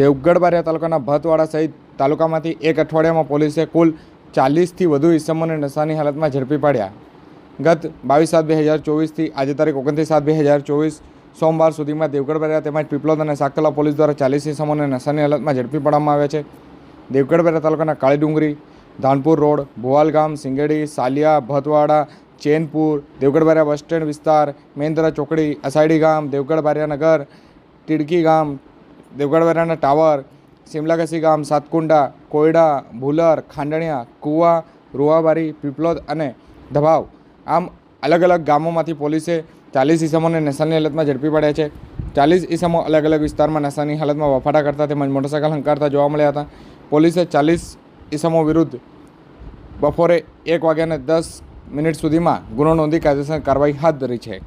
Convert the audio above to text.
દેવગઢ બારિયા તાલુકાના ભતવાડા સહિત તાલુકામાંથી એક અઠવાડિયામાં પોલીસે કુલ ચાલીસથી વધુ ઇસમોને નશાની હાલતમાં ઝડપી પાડ્યા. ગત બાવીસ સાત બે હજાર ચોવીસથી આજે તારીખ ઓગણત્રીસ સાત બે હજાર ચોવીસ સોમવાર સુધીમાં દેવગઢ બારિયા તેમજ પીપલોદ અને સાકલા પોલીસ દ્વારા ચાલીસ ઇસમોને નશાની હાલતમાં ઝડપી પાડવામાં આવ્યા છે. દેવગઢ બારિયા તાલુકાના કાળી ડુંગરી ધાનપુર રોડ, ભોવાલ ગામ, સિંગેડી, સાલિયા, ભતવાડા, ચેનપુર, દેવગઢ બારિયા બસ સ્ટેન્ડ વિસ્તાર, મેંદરા ચોકડી, અસાયડી ગામ, દેવગઢ બારિયા નગર, ટીડકી ગામ દેવગઢ વેરાના ટાવર સિમલાગસી ગામ, સાતકુંડા, કોયડા, ભૂલર, ખાંડણિયા, કુવા રૂવાબારી પીપલોદ અને ધભાવ. આમ અલગ અલગ ગામોમાંથી પોલીસે ચાલીસ ઇસમોને નશાની હાલતમાં ઝડપી પડ્યા છે. ચાલીસ ઇસમો અલગ અલગ વિસ્તારમાં નશાની હાલતમાં વફાટા કરતા તેમજ મોટરસાયકલ હંકારતા જોવા મળ્યા હતા. પોલીસે ચાલીસ ઇસમો વિરુદ્ધ બપોરે એક વાગ્યાને દસ મિનિટ સુધીમાં ગુનો નોંધી કાયદેસર કાર્યવાહી હાથ ધરી છે.